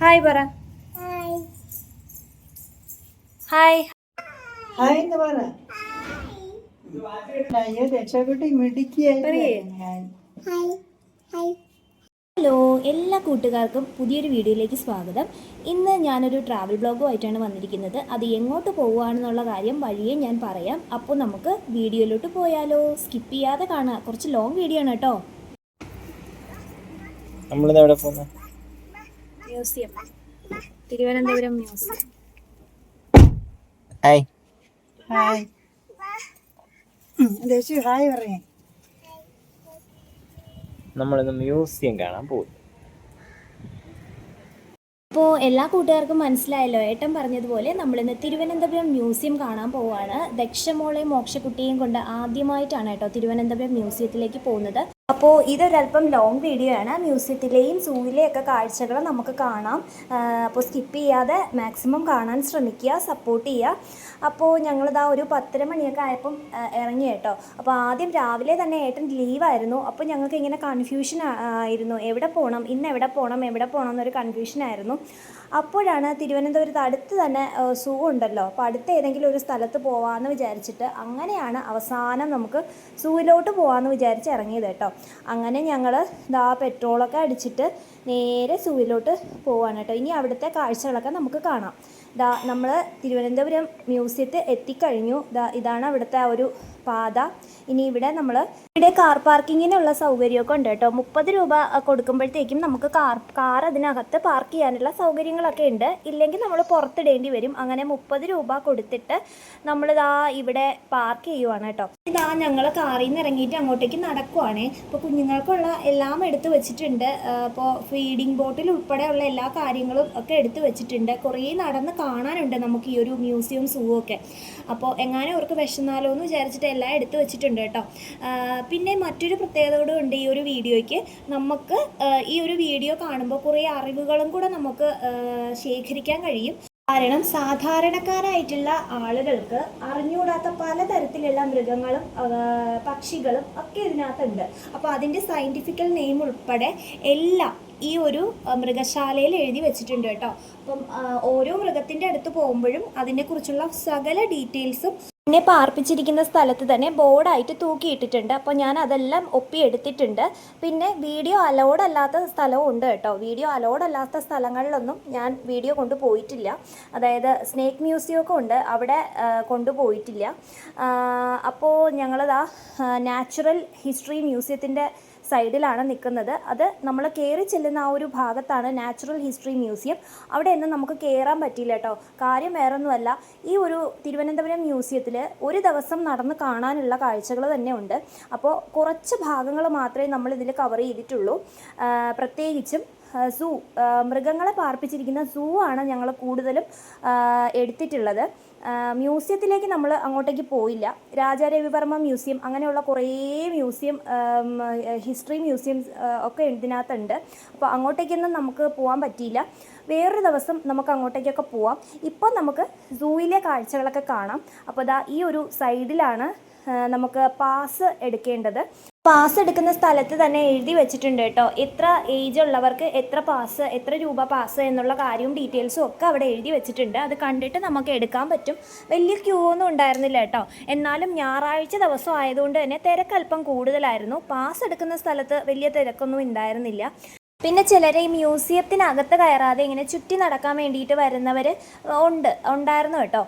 Hi പറ. Hi hi എന്ന് പറ? അയ്യോ രക്ഷപ്പെട്ട് ഹലോ എല്ലാ കൂട്ടുകാർക്കും പുതിയൊരു വീഡിയോയിലേക്ക് സ്വാഗതം. ഇന്ന് ഞാനൊരു ട്രാവൽ ബ്ലോഗുമായിട്ടാണ് വന്നിരിക്കുന്നത്. അത് എങ്ങോട്ട് പോവുകയാണെന്നുള്ള കാര്യം വഴിയെ ഞാൻ പറയാം. അപ്പോൾ നമുക്ക് വീഡിയോയിലോട്ട് പോയാലോ. സ്കിപ്പ് ചെയ്യാതെ കാണാം. കുറച്ച് ലോങ് വീഡിയോ ആണ് കേട്ടോ. നമ്മളിന്ന് എവിടെ പോകുന്നത് museum. Thiruvananthapuram museum. Hi. Hi. Deshu hi പറയേ. നമ്മളിന്ന് മ്യൂസിയം കാണാൻ പോകും അപ്പോൾ എല്ലാ കൂട്ടുകാർക്കും മനസ്സിലായല്ലോ ഏട്ടൻ പറഞ്ഞതുപോലെ നമ്മളിന്ന് തിരുവനന്തപുരം മ്യൂസിയം കാണാൻ പോവാണ്. ദക്ഷമോളെ മോക്ഷക്കുട്ടിയെയും കൊണ്ട് ആദ്യമായിട്ടാണ് കേട്ടോ തിരുവനന്തപുരം മ്യൂസിയത്തിലേക്ക് പോകുന്നത്. അപ്പോൾ ഇതൊരല്പം ലോങ് വീഡിയോ ആണ്. മ്യൂസിയത്തിലെയും സൂവിലെയും ഒക്കെ കാഴ്ചകൾ നമുക്ക് കാണാം. അപ്പോൾ സ്കിപ്പ് ചെയ്യാതെ മാക്സിമം കാണാൻ ശ്രമിക്കുക സപ്പോർട്ട് ചെയ്യുക. അപ്പോൾ ഞങ്ങളിതാ ഒരു പത്തര മണിയൊക്കെ ആയപ്പം ഇറങ്ങി കേട്ടോ. അപ്പോൾ ആദ്യം രാവിലെ തന്നെ ഏട്ടൻ ലീവായിരുന്നു അപ്പോൾ ഞങ്ങൾക്ക് ഇങ്ങനെ കൺഫ്യൂഷൻ ആയിരുന്നു. എവിടെ പോകണം ഇന്ന് എവിടെ പോകണം എവിടെ പോകണം എന്നൊരു കൺഫ്യൂഷൻ ആയിരുന്നു. അപ്പോഴാണ് തിരുവനന്തപുരത്ത് അടുത്ത് തന്നെ സൂ ഉണ്ടല്ലോ. അപ്പോൾ അടുത്ത ഏതെങ്കിലും ഒരു സ്ഥലത്ത് പോവാമെന്ന് വിചാരിച്ചിട്ട് അങ്ങനെയാണ് അവസാനം നമുക്ക് സൂവിലോട്ട് പോകാമെന്ന് വിചാരിച്ച് ഇറങ്ങിയത് കേട്ടോ. അങ്ങനെ ഞങ്ങൾ ദാ പെട്രോളൊക്കെ അടിച്ചിട്ട് നേരെ സൂവിലോട്ട് പോവാണ് കേട്ടോ. ഇനി അവിടുത്തെ കാഴ്ചകളൊക്കെ നമുക്ക് കാണാം. ദാ നമ്മൾ തിരുവനന്തപുരം മ്യൂസിയത്തിൽ എത്തിക്കഴിഞ്ഞു. ദാ ഇതാണ് അവിടുത്തെ ആ ഒരു പാത. ഇനി ഇവിടെ നമ്മൾ ഇവിടെ കാർ പാർക്കിങ്ങിനുള്ള സൗകര്യമൊക്കെ ഉണ്ട് കേട്ടോ. മുപ്പത് രൂപ കൊടുക്കുമ്പോഴത്തേക്കും നമുക്ക് കാർ കാർ അതിനകത്ത് പാർക്ക് ചെയ്യാനുള്ള സൗകര്യങ്ങളൊക്കെ ഉണ്ട്. ഇല്ലെങ്കിൽ നമ്മൾ പുറത്തിടേണ്ടി വരും. അങ്ങനെ മുപ്പത് രൂപ കൊടുത്തിട്ട് നമ്മൾ ഇതാ ഇവിടെ പാർക്ക് ചെയ്യുവാണ് കേട്ടോ. ഇതാ ഞങ്ങൾ കാറിൽ നിന്ന് ഇറങ്ങിയിട്ട് അങ്ങോട്ടേക്ക് നടക്കുവാണ്. അപ്പോൾ കുഞ്ഞുങ്ങൾക്കുള്ള എല്ലാം എടുത്തു വെച്ചിട്ടുണ്ട്. അപ്പോൾ ഫീഡിംഗ് ബോട്ടിൽ ഉൾപ്പെടെയുള്ള എല്ലാ കാര്യങ്ങളും ഒക്കെ എടുത്തു വെച്ചിട്ടുണ്ട്. കുറേ നടന്ന് കാണാനുണ്ട് നമുക്ക് ഈ ഒരു മ്യൂസിയം സൂ ഒക്കെ. അപ്പോൾ എങ്ങാനും അവർക്ക് വിശന്നാലോ എന്ന് വിചാരിച്ചിട്ട് എല്ലാം എടുത്ത് വെച്ചിട്ടുണ്ട് കേട്ടോ. പിന്നെ മറ്റൊരു പ്രത്യേകത ഉണ്ട് ഈ ഒരു വീഡിയോയ്ക്ക്. നമുക്ക് ഈ ഒരു വീഡിയോ കാണുമ്പോൾ കുറേ അറിവുകളും കൂടെ നമുക്ക് ശേഖരിക്കാൻ കഴിയും. കാരണം സാധാരണക്കാരായിട്ടുള്ള ആളുകൾക്ക് അറിഞ്ഞുകൂടാത്ത പലതരത്തിലുള്ള മൃഗങ്ങളും പക്ഷികളും ഒക്കെ ഇതിനകത്തുണ്ട്. അപ്പോൾ അതിന്റെ സയന്റിഫിക്കൽ നെയിം ഉൾപ്പെടെ എല്ലാം ഈ ഒരു മൃഗശാലയിൽ എഴുതി വെച്ചിട്ടുണ്ട് കേട്ടോ. അപ്പം ഓരോ മൃഗത്തിന്റെ അടുത്ത് പോകുമ്പോഴും അതിനെക്കുറിച്ചുള്ള സകല ഡീറ്റെയിൽസും പിന്നെ പാർപ്പിച്ചിരിക്കുന്ന സ്ഥലത്ത് തന്നെ ബോർഡായിട്ട് തൂക്കിയിട്ടിട്ടുണ്ട്. അപ്പോൾ ഞാൻ അതെല്ലാം ഒപ്പിയെടുത്തിട്ടുണ്ട്. പിന്നെ വീഡിയോ അലോഡ് അല്ലാത്ത സ്ഥലവും ഉണ്ട് കേട്ടോ. വീഡിയോ അലോഡ് അല്ലാത്ത സ്ഥലങ്ങളിലൊന്നും ഞാൻ വീഡിയോ കൊണ്ടുപോയിട്ടില്ല. അതായത് സ്നേക്ക് മ്യൂസിയം ഒക്കെ ഉണ്ട്. അവിടെ കൊണ്ടുപോയിട്ടില്ല. അപ്പോൾ ഞങ്ങളിതാ നാച്ചുറൽ ഹിസ്റ്ററി മ്യൂസിയത്തിന്റെ സൈഡിലാണ് നിൽക്കുന്നത്. അത് നമ്മൾ കയറി ചെല്ലുന്ന ആ ഒരു ഭാഗത്താണ് നാച്ചുറൽ ഹിസ്റ്ററി മ്യൂസിയം. അവിടെ ഒന്നും നമുക്ക് കയറാൻ പറ്റിയില്ല കേട്ടോ. കാര്യം വേറൊന്നുമല്ല ഈ ഒരു തിരുവനന്തപുരം മ്യൂസിയത്തിൽ ഒരു ദിവസം നടന്ന് കാണാനുള്ള കാഴ്ചകൾ തന്നെ ഉണ്ട് അപ്പോൾ കുറച്ച് ഭാഗങ്ങൾ മാത്രമേ നമ്മൾ ഇതിൽ കവർ ചെയ്തിട്ടുള്ളൂ പ്രത്യേകിച്ചും സൂ മൃഗങ്ങളെ പാർപ്പിച്ചിരിക്കുന്ന സൂ ആണ് ഞങ്ങൾ കൂടുതലും എടുത്തിട്ടുള്ളത്. മ്യൂസിയത്തിലേക്ക് നമ്മൾ അങ്ങോട്ടേക്ക് പോയില്ല. രാജാ രവിവർമ്മ മ്യൂസിയം അങ്ങനെയുള്ള കുറേ മ്യൂസിയം ഹിസ്റ്ററി മ്യൂസിയം ഒക്കെ ഇതിനകത്തുണ്ട്. അപ്പോൾ അങ്ങോട്ടേക്കൊന്നും നമുക്ക് പോകാൻ പറ്റിയില്ല. വേറൊരു ദിവസം നമുക്ക് അങ്ങോട്ടേക്കൊക്കെ പോവാം. ഇപ്പോൾ നമുക്ക് സൂയിലെ കാഴ്ചകളൊക്കെ കാണാം. അപ്പോൾ ദാ ഈ ഒരു സൈഡിലാണ് നമുക്ക് പാസ് എടുക്കേണ്ടത്. പാസ് എടുക്കുന്ന സ്ഥലത്ത് തന്നെ എഴുതി വെച്ചിട്ടുണ്ട് കേട്ടോ. എത്ര ഏജ് ഉള്ളവർക്ക് എത്ര പാസ് എത്ര രൂപ പാസ് എന്നുള്ള കാര്യവും ഡീറ്റെയിൽസും ഒക്കെ അവിടെ എഴുതി വെച്ചിട്ടുണ്ട്. അത് കണ്ടിട്ട് നമുക്ക് എടുക്കാൻ പറ്റും. വലിയ ക്യൂ ഒന്നും ഉണ്ടായിരുന്നില്ല കേട്ടോ. എന്നാലും ഞായറാഴ്ച ദിവസം ആയതുകൊണ്ട് തന്നെ തിരക്കല്പം കൂടുതലായിരുന്നു. പാസ് എടുക്കുന്ന സ്ഥലത്ത് വലിയ തിരക്കൊന്നും ഉണ്ടായിരുന്നില്ല. പിന്നെ ചിലർ ഈ മ്യൂസിയത്തിനകത്ത് കയറാതെ ഇങ്ങനെ ചുറ്റി നടക്കാൻ വേണ്ടിയിട്ട് വരുന്നവർ ഉണ്ട് ഉണ്ടായിരുന്നു കേട്ടോ.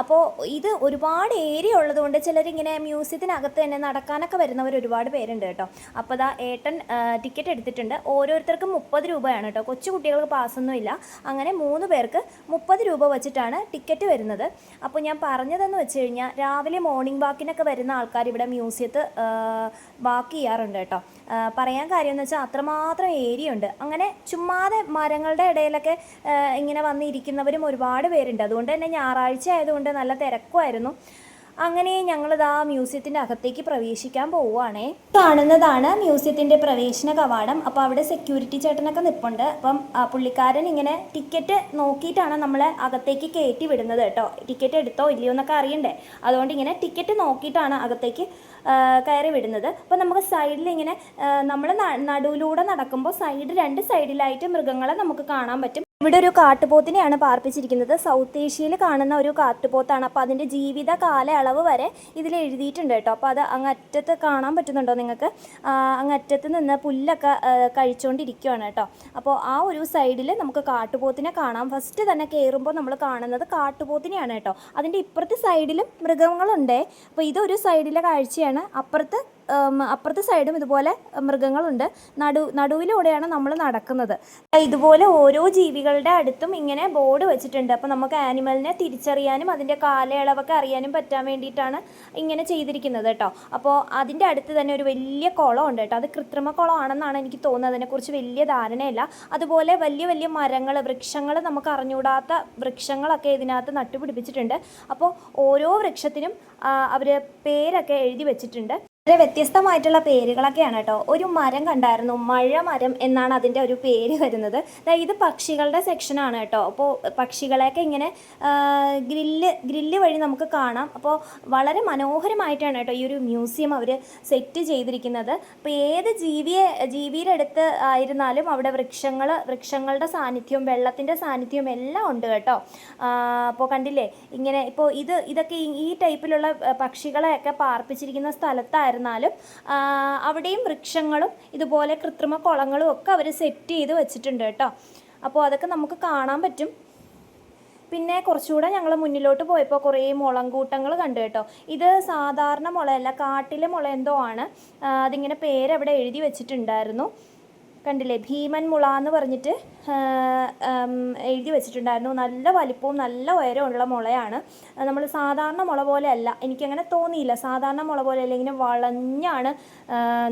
അപ്പോൾ ഇത് ഒരുപാട് ഏരിയ ഉള്ളതുകൊണ്ട് ചിലരിങ്ങനെ മ്യൂസിയത്തിനകത്ത് തന്നെ നടക്കാനൊക്കെ വരുന്നവർ ഒരുപാട് പേരുണ്ട് കേട്ടോ. അപ്പോൾ ദാ ഏട്ടൻ ടിക്കറ്റ് എടുത്തിട്ടുണ്ട്. ഓരോരുത്തർക്കും മുപ്പത് രൂപയാണ് കേട്ടോ. കൊച്ചു കുട്ടികൾക്ക് പാസ്സൊന്നുമില്ല അങ്ങനെ മൂന്ന് പേർക്ക് മുപ്പത് രൂപ വെച്ചിട്ടാണ് ടിക്കറ്റ് വരുന്നത്. അപ്പോൾ ഞാൻ പറഞ്ഞതെന്ന് വെച്ച് കഴിഞ്ഞാൽ രാവിലെ മോർണിംഗ് വാക്കിനൊക്കെ വരുന്ന ആൾക്കാർ ഇവിടെ മ്യൂസിയത്ത് വാക്ക് ചെയ്യാറുണ്ട് കേട്ടോ. പറയാൻ കാര്യം എന്ന് വെച്ചാൽ അത്രമാത്രം ഏരിയ ഉണ്ട്. അങ്ങനെ ചുമ്മാതെ മരങ്ങളുടെ ഇടയിലൊക്കെ ഇങ്ങനെ വന്നിരിക്കുന്നവരും ഒരുപാട് പേരുണ്ട്. അതുകൊണ്ട് തന്നെ ഞായറാഴ്ച ആയതുകൊണ്ട് നല്ല തിരക്കുമായിരുന്നു. അങ്ങനെ ഞങ്ങൾ ഇതാ മ്യൂസിയത്തിന്റെ അകത്തേക്ക് പ്രവേശിക്കാൻ പോവുകയാണേ. കാണുന്നതാണ് മ്യൂസിയത്തിന്റെ പ്രവേശന കവാടം. അപ്പോൾ അവിടെ സെക്യൂരിറ്റി ചേട്ടനൊക്കെ നിൽപ്പുണ്ട് അപ്പം പുള്ളിക്കാരൻ ഇങ്ങനെ ടിക്കറ്റ് നോക്കിയിട്ടാണ് നമ്മളെ അകത്തേക്ക് കയറ്റി വിടുന്നത് കേട്ടോ. ടിക്കറ്റ് എടുത്തോ ഇല്ലയോ എന്നൊക്കെ അറിയണ്ടേ. അതുകൊണ്ട് ഇങ്ങനെ ടിക്കറ്റ് നോക്കിയിട്ടാണ് അകത്തേക്ക് കയറി വിടുന്നത്. അപ്പോൾ നമുക്ക് സൈഡിൽ ഇങ്ങനെ നമ്മൾ നടുവിലൂടെ നടക്കുമ്പോൾ സൈഡ് രണ്ട് സൈഡിലായിട്ട് മൃഗങ്ങളെ നമുക്ക് കാണാൻ പറ്റും. ഇവിടെ ഒരു കാട്ടുപോത്തിനെയാണ് പാർപ്പിച്ചിരിക്കുന്നത്. സൗത്ത് ഏഷ്യയിൽ കാണുന്ന ഒരു കാട്ടുപോത്താണ്. അപ്പോൾ അതിന്റെ ജീവിത കാലയളവ് വരെ ഇതിൽ എഴുതിയിട്ടുണ്ട് കേട്ടോ. അപ്പോൾ അത് അങ്ങ് അറ്റത്ത് കാണാൻ പറ്റുന്നുണ്ടോ നിങ്ങൾക്ക്? അങ്ങറ്റത്ത് നിന്ന് പുല്ലൊക്കെ കഴിച്ചുകൊണ്ടിരിക്കുകയാണ് കേട്ടോ. അപ്പോൾ ആ ഒരു സൈഡിൽ നമുക്ക് കാട്ടുപോത്തിനെ കാണാം. ഫസ്റ്റ് തന്നെ കയറുമ്പോൾ നമ്മൾ കാണുന്നത് കാട്ടുപോത്തിനെയാണ് കേട്ടോ. അതിന്റെ ഇപ്പുറത്തെ സൈഡിലും മൃഗങ്ങളുണ്ട്. അപ്പോൾ ഇതൊരു സൈഡിലെ കാഴ്ചയാണ്. അപ്പുറത്ത് അപ്പുറത്തെ സൈഡും ഇതുപോലെ മൃഗങ്ങളുണ്ട്. നടു നടുവിലൂടെയാണ് നമ്മൾ നടക്കുന്നത്. ഇതുപോലെ ഓരോ ജീവികളുടെ അടുത്തും ഇങ്ങനെ ബോർഡ് വെച്ചിട്ടുണ്ട്. അപ്പോൾ നമുക്ക് ആനിമലിനെ തിരിച്ചറിയാനും അതിന്റെ കാലയളവൊക്കെ അറിയാനും പറ്റാൻ വേണ്ടിയിട്ടാണ് ഇങ്ങനെ ചെയ്തിരിക്കുന്നത് കേട്ടോ. അപ്പോൾ അതിന്റെ അടുത്ത് തന്നെ ഒരു വലിയ കുളം ഉണ്ട് കേട്ടോ. അത് കൃത്രിമ കുളമാണെന്നാണ് എനിക്ക് തോന്നുന്നത്. അതിനെക്കുറിച്ച് വലിയ ധാരണയല്ല. അതുപോലെ വലിയ വലിയ മരങ്ങൾ വൃക്ഷങ്ങൾ നമുക്ക് അറിഞ്ഞുകൂടാത്ത വൃക്ഷങ്ങളൊക്കെ ഇതിനകത്ത് നട്ടുപിടിപ്പിച്ചിട്ടുണ്ട്. അപ്പോൾ ഓരോ വൃക്ഷത്തിനും അവർ പേരൊക്കെ എഴുതി വെച്ചിട്ടുണ്ട്. വളരെ വ്യത്യസ്തമായിട്ടുള്ള പേരുകളൊക്കെയാണ് കേട്ടോ. ഒരു മരം കണ്ടായിരുന്നു മഴ മരം എന്നാണ് അതിന്റെ ഒരു പേര് വരുന്നത്. ഇത് പക്ഷികളുടെ സെക്ഷനാണ് കേട്ടോ. അപ്പോൾ പക്ഷികളെയൊക്കെ ഇങ്ങനെ ഗ്രില്ല് ഗ്രില്ല് വഴി നമുക്ക് കാണാം. അപ്പോൾ വളരെ മനോഹരമായിട്ടാണ് കേട്ടോ ഈ ഒരു മ്യൂസിയം അവർ സെറ്റ് ചെയ്തിരിക്കുന്നത്. അപ്പോൾ ഏത് ജീവിയെ ജീവിയുടെ അടുത്ത് ആയിരുന്നാലും അവിടെ വൃക്ഷങ്ങൾ വൃക്ഷങ്ങളുടെ സാന്നിധ്യം വെള്ളത്തിന്റെ സാന്നിധ്യം എല്ലാം ഉണ്ട് കേട്ടോ. അപ്പോൾ കണ്ടില്ലേ? ഇങ്ങനെ ഇപ്പോൾ ഇത് ഇതൊക്കെ ഈ- ടൈപ്പിലുള്ള പക്ഷികളെയൊക്കെ പാർപ്പിച്ചിരിക്കുന്ന സ്ഥലത്തായിരുന്നാലും ആ, അവിടെയും വൃക്ഷങ്ങളും ഇതുപോലെ കൃത്രിമ കുളങ്ങളും ഒക്കെ അവർ സെറ്റ് ചെയ്ത് വെച്ചിട്ടുണ്ട് കേട്ടോ. അപ്പോൾ അതൊക്കെ നമുക്ക് കാണാൻ പറ്റും. പിന്നെ കുറച്ചുകൂടെ ഞങ്ങൾ മുന്നിലോട്ട് പോയപ്പോൾ കുറേ മുളങ്കൂട്ടങ്ങൾ കണ്ടു കേട്ടോ. ഇത് സാധാരണ മുളയല്ല കാട്ടിലെ മുള എന്തോ ആണ്. അതിങ്ങനെ പേരവിടെ എഴുതി വെച്ചിട്ടുണ്ടായിരുന്നു. കണ്ടില്ലേ? ഭീമൻ മുള എന്ന് പറഞ്ഞിട്ട് എഴുതി വെച്ചിട്ടുണ്ടായിരുന്നു. നല്ല വലിപ്പവും നല്ല ഉയരമുള്ള മുളയാണ്. നമ്മൾ സാധാരണ മുള പോലെ അല്ല എനിക്കങ്ങനെ തോന്നിയില്ല. സാധാരണ മുള പോലെ ഇങ്ങനെ വളഞ്ഞാണ്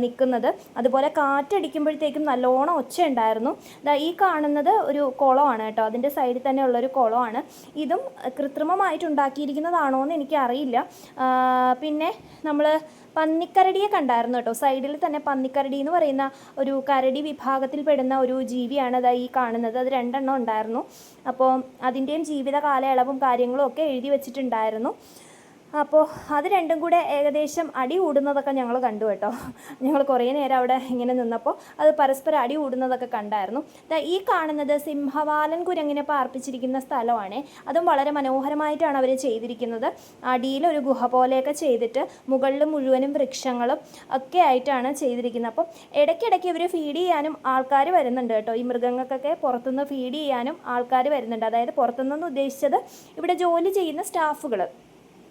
നിൽക്കുന്നത് അതുപോലെ കാറ്റടിക്കുമ്പോഴത്തേക്കും നല്ലോണം ഒച്ച ഉണ്ടായിരുന്നു ഈ കാണുന്നത് ഒരു കുളമാണ് കേട്ടോ. അതിന്റെ സൈഡിൽ തന്നെ ഉള്ളൊരു കുളമാണ്. ഇതും കൃത്രിമമായിട്ട് ഉണ്ടാക്കിയിരിക്കുന്നതാണോ എന്ന് എനിക്കറിയില്ല പിന്നെ നമ്മൾ പന്നിക്കരടിയെ കണ്ടായിരുന്നു കേട്ടോ. സൈഡിൽ തന്നെ പന്നിക്കരടി എന്ന് പറയുന്ന ഒരു കരടി വിഭാഗത്തിൽ പെടുന്ന ഒരു ജീവിയാണ് അതാ ഈ കാണുന്നത്. അത് രണ്ടെണ്ണം ഉണ്ടായിരുന്നു. അപ്പോൾ അതിന്റെയും ജീവിത കാലയളവും കാര്യങ്ങളും ഒക്കെ എഴുതി വെച്ചിട്ടുണ്ടായിരുന്നു. അപ്പോൾ അത് രണ്ടും കൂടെ ഏകദേശം അടി കൂടുന്നതൊക്കെ ഞങ്ങൾ കണ്ടു കേട്ടോ. ഞങ്ങൾ കുറേ നേരം അവിടെ ഇങ്ങനെ നിന്നപ്പോൾ അത് പരസ്പരം അടി കൂടുന്നതൊക്കെ കണ്ടായിരുന്നു. ഈ കാണുന്നത് സിംഹവാലൻ കുരങ്ങിനെ പാർപ്പിച്ചിരിക്കുന്ന സ്ഥലമാണ്. അതും വളരെ മനോഹരമായിട്ടാണ് അവർ ചെയ്തിരിക്കുന്നത്. അടിയിൽ ഒരു ഗുഹ പോലെയൊക്കെ ചെയ്തിട്ട് മുകളിൽ മുഴുവനും വൃക്ഷങ്ങളും ഒക്കെ ആയിട്ടാണ് ചെയ്തിരിക്കുന്നത്. അപ്പം ഇടയ്ക്കിടയ്ക്ക് ഇവർ ഫീഡ് ചെയ്യാനും ആൾക്കാർ വരുന്നുണ്ട് കേട്ടോ. ഈ മൃഗങ്ങൾക്കൊക്കെ പുറത്തുനിന്ന് ഫീഡ് ചെയ്യാനും ആൾക്കാർ വരുന്നുണ്ട്. അതായത് പുറത്തുനിന്ന് ഉദ്ദേശിച്ചത് ഇവിടെ ജോലി ചെയ്യുന്ന സ്റ്റാഫുകൾ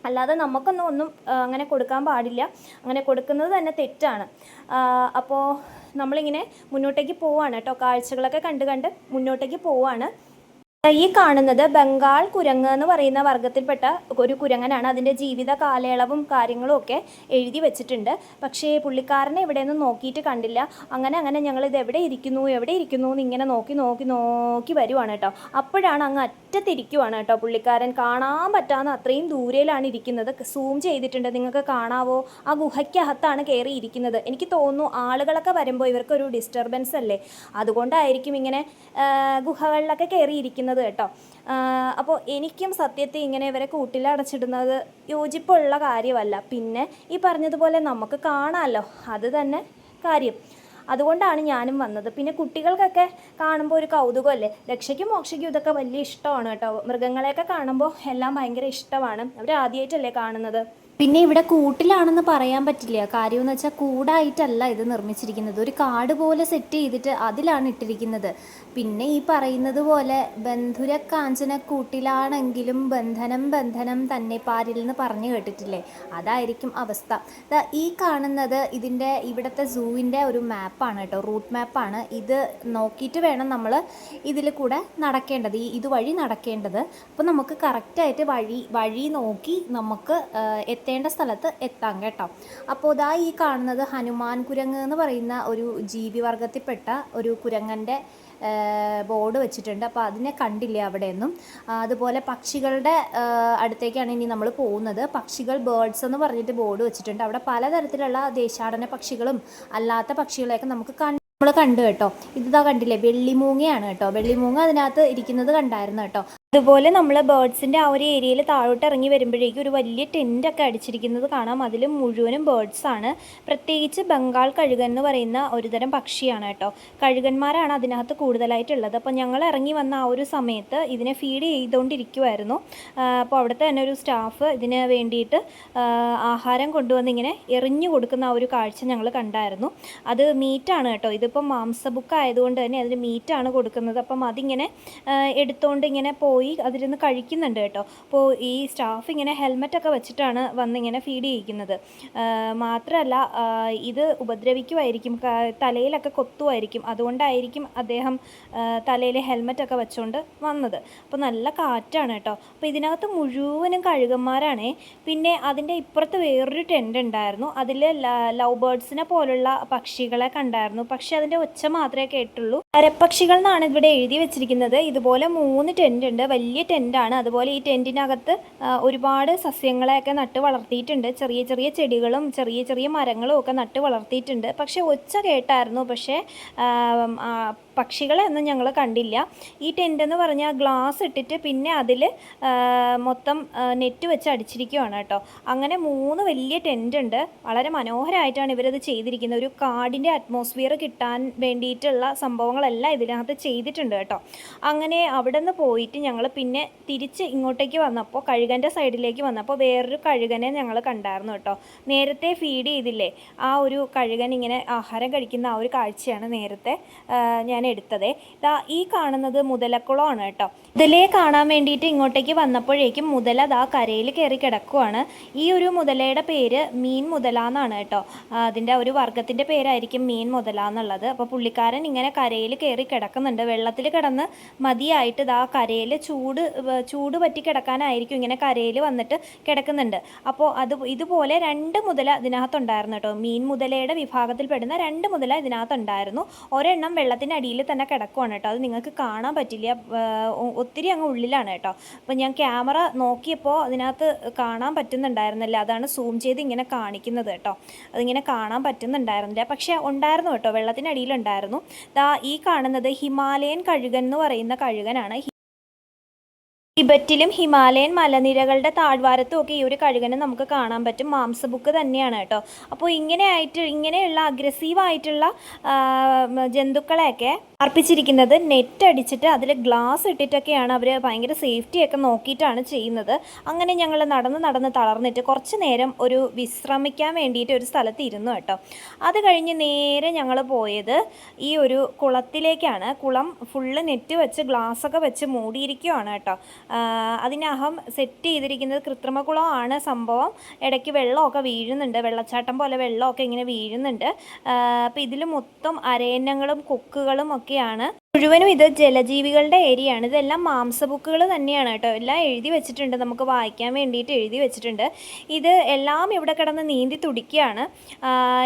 അല്ലാതെ നമുക്കൊന്നും ഒന്നും അങ്ങനെ കൊടുക്കാൻ പാടില്ല. അങ്ങനെ കൊടുക്കുന്നത് തന്നെ തെറ്റാണ്. അപ്പോൾ നമ്മളിങ്ങനെ മുന്നോട്ടേക്ക് പോവാണ് കേട്ടോ. കാഴ്ചകളൊക്കെ കണ്ട് കണ്ട് മുന്നോട്ടേക്ക് പോവാണ്. ഈ കാണുന്നത് ബംഗാൾ കുരങ്ങ് എന്ന് പറയുന്ന വർഗത്തിൽപ്പെട്ട ഒരു കുരങ്ങനാണ്. അതിന്റെ ജീവിത കാലയളവും കാര്യങ്ങളും ഒക്കെ എഴുതി വെച്ചിട്ടുണ്ട്. പക്ഷേ പുള്ളിക്കാരനെ എവിടെയൊന്നും നോക്കിയിട്ട് കണ്ടില്ല. അങ്ങനെ അങ്ങനെ ഞങ്ങൾ ഇത് എവിടെ ഇരിക്കുന്നു എവിടെ ഇരിക്കുന്നു എന്ന് ഇങ്ങനെ നോക്കി നോക്കി നോക്കി വരുവാണ് കേട്ടോ. അപ്പോഴാണ് അങ്ങ് അറ്റത്തിരിക്കുവാണ് കേട്ടോ പുള്ളിക്കാരൻ. കാണാൻ പറ്റാവുന്ന അത്രയും ദൂരയിലാണ് ഇരിക്കുന്നത്. സൂം ചെയ്തിട്ടുണ്ട്. നിങ്ങൾക്ക് കാണാവോ? ആ ഗുഹയ്ക്കകത്താണ് കയറി ഇരിക്കുന്നത്. എനിക്ക് തോന്നുന്നു ആളുകളൊക്കെ വരുമ്പോൾ ഇവർക്കൊരു ഡിസ്റ്റർബൻസ് അല്ലേ? അതുകൊണ്ടായിരിക്കും ഇങ്ങനെ ഗുഹകളിലൊക്കെ കയറി ഇരിക്കുന്നത്. കേട്ടോ. അപ്പോൾ എനിക്കും സത്യത്തെ ഇങ്ങനെ ഇവരെ കൂട്ടിലടച്ചിടുന്നത് യോജിപ്പുള്ള കാര്യമല്ല. പിന്നെ ഈ പറഞ്ഞതുപോലെ നമുക്ക് കാണാമല്ലോ അത് തന്നെ കാര്യം. അതുകൊണ്ടാണ് ഞാനും വന്നത്. പിന്നെ കുട്ടികൾക്കൊക്കെ കാണുമ്പോൾ ഒരു കൗതുകമല്ലേ? രക്ഷയ്ക്കും മോക്ഷയ്ക്കും ഇതൊക്കെ വലിയ ഇഷ്ടമാണ് കേട്ടോ. മൃഗങ്ങളെയൊക്കെ കാണുമ്പോൾ എല്ലാം ഭയങ്കര ഇഷ്ടമാണ്. അവർ ആദ്യമായിട്ടല്ലേ കാണുന്നത്? പിന്നെ ഇവിടെ കൂട്ടിലാണെന്ന് പറയാൻ പറ്റില്ല. കാര്യം എന്ന് വെച്ചാൽ കൂടായിട്ടല്ല ഇത് നിർമ്മിച്ചിരിക്കുന്നത്. ഒരു കാട് പോലെ സെറ്റ് ചെയ്തിട്ട് അതിലാണ് ഇട്ടിരിക്കുന്നത്. പിന്നെ ഈ പറയുന്നത് പോലെ ബന്ധുര കാഞ്ചന കൂട്ടിലാണെങ്കിലും ബന്ധനം ബന്ധനം തന്നെ പാരിൽ എന്ന് പറഞ്ഞു കേട്ടിട്ടില്ലേ? അതായിരിക്കും അവസ്ഥ. ഈ കാണുന്നത് ഇതിന്റെ ഇവിടുത്തെ സൂവിന്റെ ഒരു മാപ്പാണ് കേട്ടോ. റൂട്ട് മാപ്പാണ്. ഇത് നോക്കിയിട്ട് വേണം നമ്മൾ ഇതിൽ കൂടെ നടക്കേണ്ടത്. ഈ ഇതുവഴി നടക്കേണ്ടത്. അപ്പോൾ നമുക്ക് കറക്റ്റായിട്ട് വഴി വഴി നോക്കി നമുക്ക് എത്തേണ്ട സ്ഥലത്ത് എത്താം കേട്ടോ. അപ്പോൾ ഇതാ ഈ കാണുന്നത് ഹനുമാൻ കുരങ്ങ് എന്ന് പറയുന്ന ഒരു ജീവിവർഗത്തിൽപ്പെട്ട ഒരു കുരങ്ങന്റെ ബോർഡ് വെച്ചിട്ടുണ്ട്. അപ്പോൾ അതിനെ കണ്ടില്ല അവിടെയൊന്നും അതുപോലെ പക്ഷികളുടെ അടുത്തേക്കാണ് ഇനി നമ്മൾ പോകുന്നത്. പക്ഷികൾ ബേർഡ്സ് എന്ന് പറഞ്ഞിട്ട് ബോർഡ് വെച്ചിട്ടുണ്ട്. അവിടെ പലതരത്തിലുള്ള ദേശാടന പക്ഷികളും അല്ലാത്ത പക്ഷികളെയൊക്കെ നമുക്ക് കണ്ട് നമ്മൾ കണ്ടു കേട്ടോ. ഇതാ കണ്ടില്ലേ? വെള്ളിമൂങ്ങയാണ് കേട്ടോ. വെള്ളിമൂങ്ങ അതിനകത്ത് ഇരിക്കുന്നത് കണ്ടായിരുന്നു കേട്ടോ. അതുപോലെ നമ്മൾ ബേർഡ്സിന്റെ ആ ഒരു ഏരിയയിൽ താഴോട്ട് ഇറങ്ങി വരുമ്പോഴേക്കും ഒരു വലിയ ടെന്റൊക്കെ അടിച്ചിരിക്കുന്നത് കാണാം. അതിൽ മുഴുവനും ബേർഡ്സാണ് പ്രത്യേകിച്ച് ബംഗാൾ കഴുകൻ എന്ന് പറയുന്ന ഒരുതരം പക്ഷിയാണ് കേട്ടോ. കഴുകന്മാരാണ് അതിനകത്ത് കൂടുതലായിട്ടുള്ളത്. അപ്പോൾ ഞങ്ങൾ ഇറങ്ങി വന്ന ആ ഒരു സമയത്ത് ഇതിനെ ഫീഡ് ചെയ്തുകൊണ്ടിരിക്കുമായിരുന്നു അപ്പോൾ അവിടുത്തെ തന്നെ ഒരു സ്റ്റാഫ് ഇതിന് വേണ്ടിയിട്ട് ആഹാരം കൊണ്ടുവന്ന് ഇങ്ങനെ എറിഞ്ഞു കൊടുക്കുന്ന ആ ഒരു കാഴ്ച ഞങ്ങൾ കണ്ടായിരുന്നു. അത് മീറ്റാണ് കേട്ടോ. ഇതിപ്പം മാംസബുക്ക് ആയതുകൊണ്ട് തന്നെ അതിന് മീറ്റാണ് കൊടുക്കുന്നത്. അപ്പം അതിങ്ങനെ എടുത്തുകൊണ്ട് ഇങ്ങനെ പോയി അതിലിരുന്ന് കഴിക്കുന്നുണ്ട് കേട്ടോ. അപ്പോൾ ഈ സ്റ്റാഫ് ഇങ്ങനെ ഹെൽമെറ്റൊക്കെ വെച്ചിട്ടാണ് വന്നിങ്ങനെ ഫീഡ് ചെയ്യിക്കുന്നത്. മാത്രമല്ല ഇത് ഉപദ്രവിക്കുമായിരിക്കും തലയിലൊക്കെ കൊത്തുമായിരിക്കും അതുകൊണ്ടായിരിക്കും അദ്ദേഹം തലയിൽ ഹെൽമെറ്റൊക്കെ വെച്ചുകൊണ്ട് വന്നത്. അപ്പോൾ നല്ല കാറ്റാണ് കേട്ടോ. അപ്പോൾ ഇതിനകത്ത് മുഴുവനും കഴുകന്മാരാണേ. പിന്നെ അതിന്റെ ഇപ്പുറത്ത് വേറൊരു ടെന്റ് ഉണ്ടായിരുന്നു. അതിൽ ലവ് ബേർഡ്സിനെ പോലുള്ള പക്ഷികളെ കണ്ടായിരുന്നു. പക്ഷെ അതിന്റെ ഒച്ച മാത്രമേ കേട്ടുള്ളൂ. അരപ്പക്ഷികൾ എന്നാണ് ഇവിടെ എഴുതി വെച്ചിരിക്കുന്നത്. ഇതുപോലെ മൂന്ന് ടെന്റ് ഉണ്ട്. വലിയ ടെന്റാണ് അതുപോലെ ഈ ടെന്റിനകത്ത് ഒരുപാട് സസ്യങ്ങളെയൊക്കെ നട്ട് വളർത്തിയിട്ടുണ്ട്. ചെറിയ ചെറിയ ചെടികളും ചെറിയ ചെറിയ മരങ്ങളും ഒക്കെ നട്ട് വളർത്തിയിട്ടുണ്ട്. പക്ഷേ ഒച്ച കേട്ടായിരുന്നു. പക്ഷേ പക്ഷികളെയൊന്നും ഞങ്ങൾ കണ്ടില്ല. ഈ ടെന്റ് എന്ന് പറഞ്ഞാൽ ഗ്ലാസ് ഇട്ടിട്ട് പിന്നെ അതിൽ മൊത്തം നെറ്റ് വെച്ച് അടിച്ചിരിക്കുകയാണ് കേട്ടോ. അങ്ങനെ മൂന്ന് വലിയ ടെന്റ് ഉണ്ട്. വളരെ മനോഹരമായിട്ടാണ് ഇവരത് ചെയ്തിരിക്കുന്നത്. ഒരു കാടിന്റെ അറ്റ്മോസ്ഫിയർ കിട്ടാൻ വേണ്ടിയിട്ടുള്ള സംഭവങ്ങളെല്ലാം ഇതിനകത്ത് ചെയ്തിട്ടുണ്ട് കേട്ടോ. അങ്ങനെ അവിടെ നിന്ന് പോയിട്ട് ഞങ്ങൾ പിന്നെ തിരിച്ച് ഇങ്ങോട്ടേക്ക് വന്നപ്പോൾ കഴുകന്റെ സൈഡിലേക്ക് വന്നപ്പോൾ വേറൊരു കഴുകനെ ഞങ്ങൾ കണ്ടായിരുന്നു കേട്ടോ. നേരത്തെ ഫീഡ് ചെയ്തില്ലേ? ആ ഒരു കഴുകൻ ഇങ്ങനെ ആഹാരം കഴിക്കുന്ന ആ ഒരു കാഴ്ചയാണ് നേരത്തെ ഞാൻ എടുത്തത്. ഇതാ ഈ കാണുന്നത് മുതലക്കുളമാണ് കേട്ടോ. മുതലയെ കാണാൻ വേണ്ടിയിട്ട് ഇങ്ങോട്ടേക്ക് വന്നപ്പോഴേക്കും മുതല ദാ കരയിൽ കയറി കിടക്കുവാണ്. ഈ ഒരു മുതലയുടെ പേര് മീൻ മുതല എന്നാണ് കേട്ടോ. അതിന്റെ ഒരു വർഗത്തിന്റെ പേരായിരിക്കും മീൻ മുതല എന്നുള്ളത്. അപ്പോൾ പുള്ളിക്കാരൻ ഇങ്ങനെ കരയിൽ കയറി കിടക്കുന്നുണ്ട്. വെള്ളത്തിൽ കിടന്ന് മതിയായിട്ട് ദാ കരയിൽ ചൂട് ചൂട് പറ്റി കിടക്കാനായിരിക്കും ഇങ്ങനെ കരയിൽ വന്നിട്ട് കിടക്കുന്നുണ്ട്. അപ്പോൾ അത് ഇതുപോലെ രണ്ട് മുതല ഇതിനകത്തുണ്ടായിരുന്നു കേട്ടോ. മീൻ മുതലയുടെ വിഭാഗത്തിൽപ്പെടുന്ന രണ്ട് മുതല ഇതിനകത്തുണ്ടായിരുന്നു. ഒരെണ്ണം വെള്ളത്തിന്റെ അടിയിൽ തന്നെ കിടക്കുവാണ് കേട്ടോ. അത് നിങ്ങൾക്ക് കാണാൻ പറ്റില്ല. ഒത്തിരി അങ്ങ് ഉള്ളിലാണ് കേട്ടോ. അപ്പോൾ ഞാൻ ക്യാമറ നോക്കിയപ്പോൾ അതിനകത്ത് കാണാൻ പറ്റുന്നുണ്ടായിരുന്നില്ല. അതാണ് സൂം ചെയ്ത് ഇങ്ങനെ കാണിക്കുന്നത് കേട്ടോ. അതിങ്ങനെ കാണാൻ പറ്റുന്നുണ്ടായിരുന്നില്ല. പക്ഷേ ഉണ്ടായിരുന്നു കേട്ടോ. വെള്ളത്തിനടിയിലുണ്ടായിരുന്നു. ദാ ഈ കാണുന്നത് ഹിമാലയൻ കഴുകൻ എന്ന് പറയുന്ന കഴുകനാണ്. ടിബറ്റിലും ഹിമാലയൻ മലനിരകളുടെ താഴ്വാരത്തും ഒക്കെ ഈ ഒരു കഴുകനെ നമുക്ക് കാണാൻ പറ്റും. മാംസബുക്ക് തന്നെയാണ് കേട്ടോ. അപ്പോൾ ഇങ്ങനെ ആയിട്ട് ഇങ്ങനെയുള്ള അഗ്രസീവ് ആയിട്ടുള്ള ആ, മ, ജന്തുക്കളെയൊക്കെ അർപ്പിച്ചിരിക്കുന്നത് നെറ്റ് അടിച്ചിട്ട് അതിൽ ഗ്ലാസ് ഇട്ടിട്ടൊക്കെയാണ് അവർ ഭയങ്കര സേഫ്റ്റിയൊക്കെ നോക്കിയിട്ടാണ് ചെയ്യുന്നത്. അങ്ങനെ ഞങ്ങൾ നടന്ന് നടന്ന് തളർന്നിട്ട് കുറച്ച് നേരം ഒരു വിശ്രമിക്കാൻ വേണ്ടിയിട്ട് ഒരു സ്ഥലത്ത് ഇരുന്നു കേട്ടോ. അത് കഴിഞ്ഞ് നേരെ ഞങ്ങൾ പോയത് ഈ ഒരു കുളത്തിലേക്കാണ്. കുളം ഫുള്ള് നെറ്റ് വെച്ച് ഗ്ലാസ്സൊക്കെ വെച്ച് മൂടിയിരിക്കുകയാണ് കേട്ടോ. ആ, അതിനകം സെറ്റ് ചെയ്തിരിക്കുന്നത് കൃത്രിമ കുളമാണ് സംഭവം. ഇടയ്ക്ക് വെള്ളമൊക്കെ വീഴുന്നുണ്ട്. വെള്ളച്ചാട്ടം പോലെ വെള്ളമൊക്കെ ഇങ്ങനെ വീഴുന്നുണ്ട്. അപ്പോൾ ഇതിൽ മൊത്തം അരയന്നങ്ങളും കൊക്കുകളും ഒക്കെയാണ് മുഴുവനും ഇത് ജലജീവികളുടെ ഏരിയയാണ്. ഇതെല്ലാം മാംസബുക്കുകൾ തന്നെയാണ് കേട്ടോ. എല്ലാം എഴുതി വെച്ചിട്ടുണ്ട്. നമുക്ക് വായിക്കാൻ വേണ്ടിയിട്ട് എഴുതി വെച്ചിട്ടുണ്ട്. ഇത് എല്ലാം ഇവിടെ കിടന്ന് നീന്തി തുടിക്കുകയാണ്.